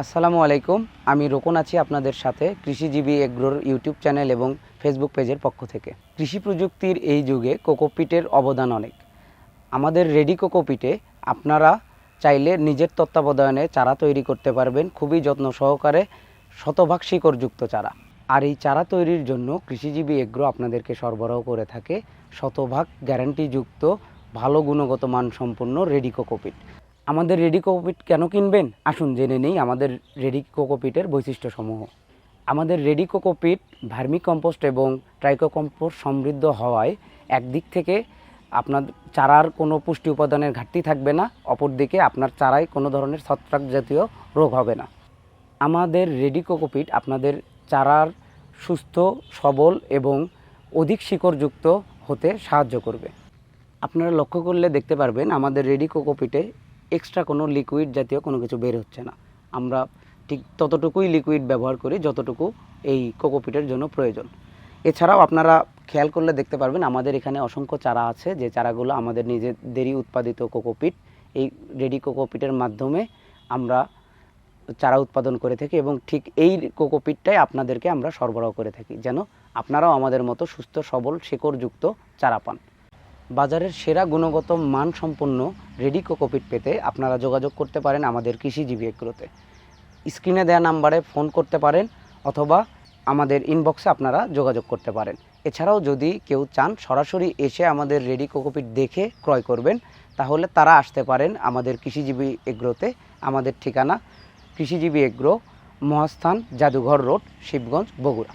আসসালামু আলাইকুম। আমি রোকন আছি আপনাদের সাথে কৃষিজীবী এগ্রোর ইউটিউব চ্যানেল এবং ফেসবুক পেজের পক্ষ থেকে। কৃষি প্রযুক্তির এই যুগে কোকোপিটের অবদান অনেক। আমাদের রেডি কোকোপিটে আপনারা চাইলে নিজের তত্ত্বাবধানে চারা তৈরি করতে পারবেন, খুবই যত্ন সহকারে শতভাগ শিকড়যুক্ত চারা। আর এই চারা তৈরির জন্য কৃষিজীবী এগ্রো আপনাদেরকে সরবরাহ করে থাকে শতভাগ গ্যারান্টিযুক্ত, ভালো গুণগত মানসম্পন্ন রেডি কোকোপিট। আমাদের রেডি কোকোপিট কেন কিনবেন? আসুন জেনে নেই আমাদের রেডি কোকোপিটের বৈশিষ্ট্যসমূহ। আমাদের রেডি কোকোপিট ভার্মি কম্পোস্ট এবং ট্রাইকো কম্পোস্ট সমৃদ্ধ হওয়ায় একদিক থেকে আপনার চারার কোনো পুষ্টি উপাদানের ঘাটতি থাকবে না, অপরদিকে আপনার চারায় কোনো ধরনের ছত্রাক জাতীয় রোগ হবে না। আমাদের রেডি কোকোপিট আপনাদের চারার সুস্থ, সবল এবং অধিক শিকড়যুক্ত হতে সাহায্য করবে। আপনারা লক্ষ্য করলে দেখতে পারবেন আমাদের রেডি কোকোপিটে এক্সট্রা কোনো লিকুইড জাতীয় কোনো কিছু বের হচ্ছে না। আমরা ঠিক ততটুকুই লিকুইড ব্যবহার করি যতটুকু এই কোকোপিটের জন্য প্রয়োজন। এছাড়াও আপনারা খেয়াল করলে দেখতে পারবেন আমাদের এখানে অসংখ্য চারা আছে, যে চারাগুলো আমাদের নিজেদেরই উৎপাদিত কোকোপিট। এই রেডি কোকোপিটের মাধ্যমে আমরা চারা উৎপাদন করে থাকি এবং ঠিক এই কোকোপিটটাই আপনাদেরকে আমরা সরবরাহ করে থাকি, যেন আপনারাও আমাদের মতো সুস্থ, সবল, শেকড়যুক্ত চারা পান। বাজারের সেরা গুণগত মান সম্পন্ন রেডি কোকোপিট পেতে আপনারা যোগাযোগ করতে পারেন আমাদের কৃষিজীবী এগ্রোতে স্ক্রিনে দেওয়া নাম্বারে ফোন করতে পারেন অথবা আমাদের ইনবক্সে আপনারা যোগাযোগ করতে পারেন। এছাড়াও যদি কেউ চান সরাসরি এসে আমাদের রেডি কোকোপিট দেখে ক্রয় করবেন, তাহলে তারা আসতে পারেন আমাদের কৃষিজীবী এগ্রোতে। আমাদের ঠিকানা কৃষিজীবী এগ্রো, মহাস্থান, জাদুঘর রোড, শিবগঞ্জ, বগুড়া।